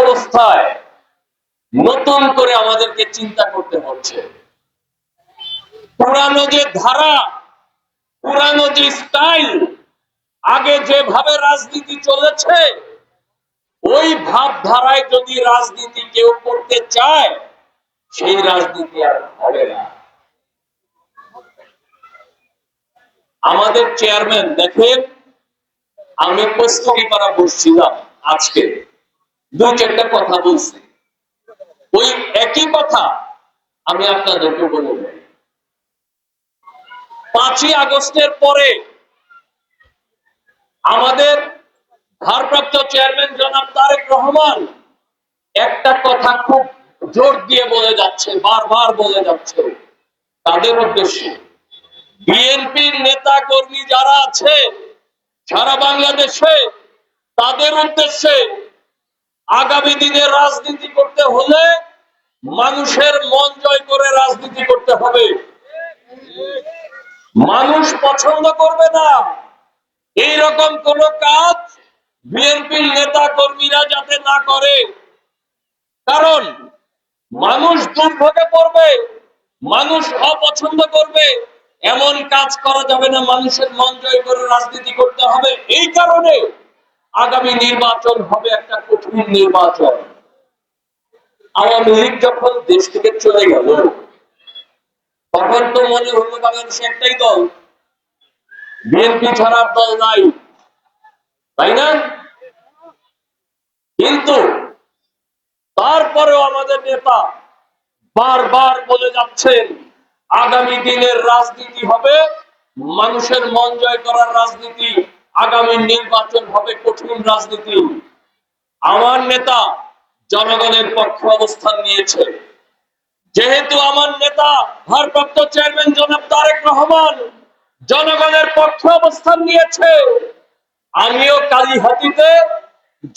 অবস্থায় নতুন করে আমাদেরকে চিন্তা করতে হচ্ছে। পুরানো যে ধারা, পুরানো যে স্টাইল আগে যেভাবে রাজনীতি চলেছে, ওই ভাবধারায় যদি রাজনীতি কেউ করতে চায়, সেই রাজনীতি আর হবে না। আমাদের চেয়ারম্যান দেখেন, আমি কস্তুরীপাড়া বসছিলাম আজকে। দু চারটা কথা বলছি। ওই একই কথা আমি আপনাদেরকে বলে দেই পাঁচই আগস্টের পরে আমাদের ভারপ্রাপ্ত চেয়ারম্যান জনাব তারেক রহমান একটা কথা খুব জোর দিয়ে বলে যাচ্ছে, বারবার বলে যাচ্ছে। তাদের উদ্দেশ্যে, বিএনপির নেতা কর্মী যারা আছে, সারা বাংলাদেশে, তাদের উদ্দেশ্যে আগামী দিনে রাজনীতি করতে হলে মানুষের মন জয় করে রাজনীতি করতে হবে। মানুষ পছন্দ করবে না। এই রকম কোন কাজ বিএনপির নেতা কর্মীরা যাতে না করে। কারণ মানুষ দুর্ভোগে পড়বে, মানুষ অপছন্দ করবে, এমন কাজ করা যাবে না, মানুষের মন জয় করে রাজনীতি করতে হবে। এই কারণে আগামী নির্বাচন হবে একটা কঠিন নির্বাচন। আওয়ামী লীগ যখন দেশ থেকে চলে গেল, তখন তো মনে হলো বাংলাদেশে একটাই দল। বিএনপি ছাড়ার দল নাই। তাই না? কিন্তু তারপরেও আমাদের নেতা বারবার বলে যাচ্ছেন, আগামী দিনের রাজনীতি হবে, মানুষের মন জয় করার রাজনীতি। আগামী নির্বাচন হবে কঠিন রাজনীতি আমার নেতা জনগণের পক্ষে অবস্থান নিয়েছে। যেহেতু আমার নেতা ভারপ্রাপ্ত চেয়ারম্যান জনাব তারেক রহমান জনগণের পক্ষে অবস্থান নিয়েছে, আমিও কালীহাতিতে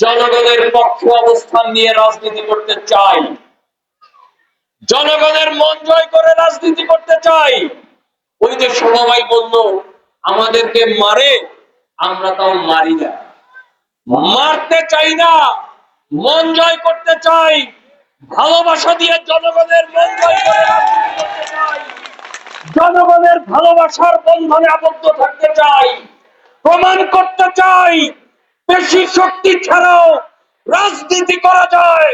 জনগণের পক্ষে অবস্থান নিয়ে রাজনীতি করতে চাই। জনগণের মন জয় করে রাজনীতি করতে চাই। ওই যে সমবায় বলল, আমাদেরকে মারে আমরা তাও মারি না। মারতে চাই না, মন জয় করতে চাই, ভালোবাসা দিয়ে জনগণের মন জয় করে করতে চাই। জনগণের ভালোবাসার বন্ধনে আবদ্ধ থাকতে চাই, প্রমাণ করতে চাই, বেশি শক্তি ছাড়াও রাজনীতি করা যায়।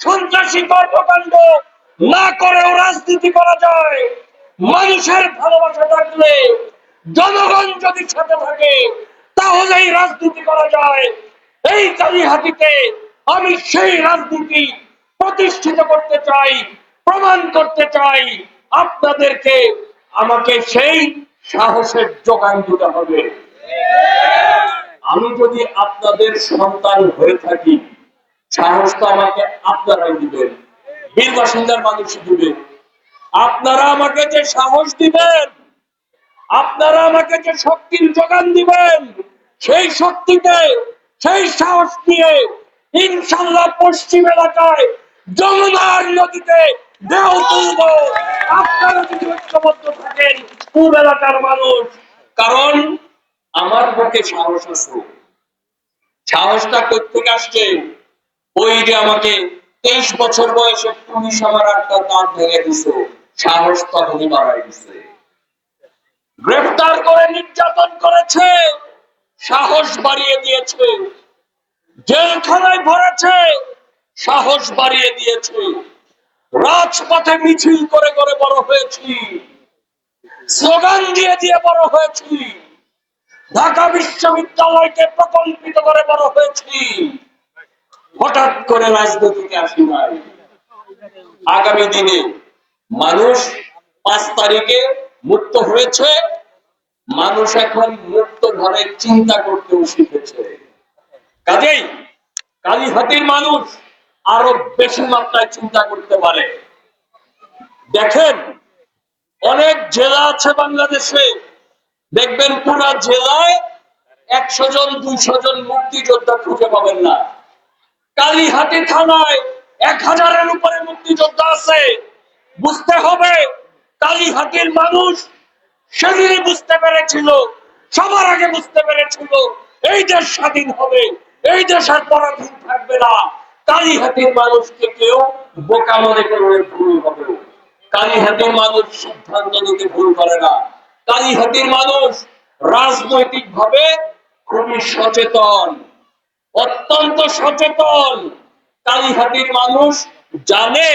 সন্ত্রাসী কর্মকাণ্ড না করেও রাজনীতি করা যায়। মানুষের ভালোবাসা থাকলে জনগণ যদি সাথে থাকে তাহলেই রাজনীতি করা যায়। এই কালীহাতিতে আমি সেই রাজনীতি প্রতিষ্ঠিত করতে চাই, প্রমাণ করতে চাই। আপনাদেরকে আমাকে সেই সাহসের যোগান দিতে হবে। আমি যদি আপনাদের সন্তান হয়ে থাকি, সাহস তো আমাকে আপনারাই দিবেন। বীর বাসিন্দার মানুষ দিবে। আপনারা আমাকে যে সাহস দিবেন, আপনারা আমাকে যে শক্তির যোগান দিবেন সেই শক্তিতে সেই সাহস নিয়ে ইনশাল্লাহ পশ্চিম এলাকায় যমুনার নদীতে দেহ তুলব। আপনারা যদি ঐক্যবদ্ধ থাকেন এলাকার মানুষ, কারণ আমার সাহস সাহসটা কোথেকে আসছে? ওই যে আমাকে তেইশ বছর বয়সে পুলিশ আমার একটা দাঁত ভেঙে দিছে। সাহস তখনই বাড়াই দিছে। গ্রেফতার করে নির্যাতন করেছে। সাহস বাড়িয়ে দিয়েছে। জেলখানায় ভরেছে, সাহস বাড়িয়ে দিয়েছে। রাজপথে মিছিল করে করে বড় হয়েছি। স্লোগান দিয়ে দিয়ে বড় হয়েছি। ঢাকা বিশ্ববিদ্যালয়কে প্রকল্পিত করে বড় হয়েছি। হঠাৎ করে রাজনীতিতে আসি নাই। আগামী দিনে মানুষ পাঁচ তারিখে মুক্ত হয়েছে। মানুষ এখন মুক্ত ঘরে চিন্তা করতেও শিখেছে কাজেই কালীহাতির মানুষ আরও বেশি মাত্রায় চিন্তা করতে পারে। দেখেন, অনেক জেলা আছে বাংলাদেশে। দেখবেন পুরা জেলায় একশো জন, দুইশো জন মুক্তিযোদ্ধা খুঁজে পাবেন না। কালীহাতি থানায় এক হাজারের উপরে মুক্তিযোদ্ধা আছে। বুঝতে হবে, কালীহাতির মানুষ সেদিনই বুঝতে পেরেছিল সবার আগে বুঝতে পেরেছিল, এই দেশ স্বাধীন হবে, এই দেশ আর পরাধীন থাকবে না। কালীহাতির মানুষকে কেউ বোকা মনে করলে ভুল হবে। কালীহাতির মানুষ সিদ্ধান্ত নিতে ভুল করে না। কালীহাতির মানুষ রাজনৈতিক ভাবে খুবই সচেতন, অত্যন্ত সচেতন। কালীহাতির মানুষ জানে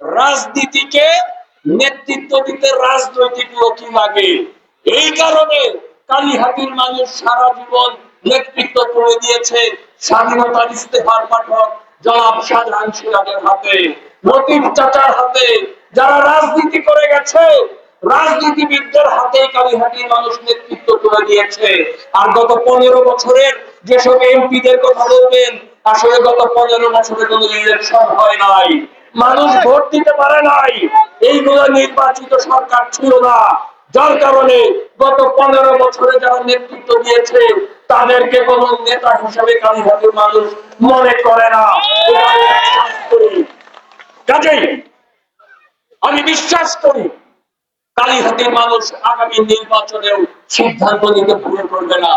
রাজনীতিকে নেতৃত্ব দিতে রাজনৈতিক লোকই লাগে। এই কারণে কালীহাতির মানুষ সারা জীবন নেতৃত্ব করে দিয়েছে স্বাধীনতার পাঠক জনাব শাহজাহান সিরাজের হাতে চাচার হাতে। যারা রাজনীতি করে গেছে, রাজনীতিবিদদের হাতে কালীহাটির মানুষ নেতৃত্ব দিয়েছে। আর গত পনেরো বছরের যেসব এমপিদের কথা বলবেন, আসলে গত পনেরো বছরে কোনো ইলেকশন হয় নাই। মানুষ ভোট দিতে পারে নাই। এইগুলো নির্বাচিত সরকার ছিল না। যার কারণে গত পনেরো বছরে যারা নেতৃত্ব দিয়েছে, তাদেরকে কোন নেতা হিসেবে কালীঘাটের মানুষ মনে করে না। কাজেই আমি বিশ্বাস করি কালীঘাটের মানুষ আগামী নির্বাচনেও সিদ্ধান্ত নিতে ভুল করবে না।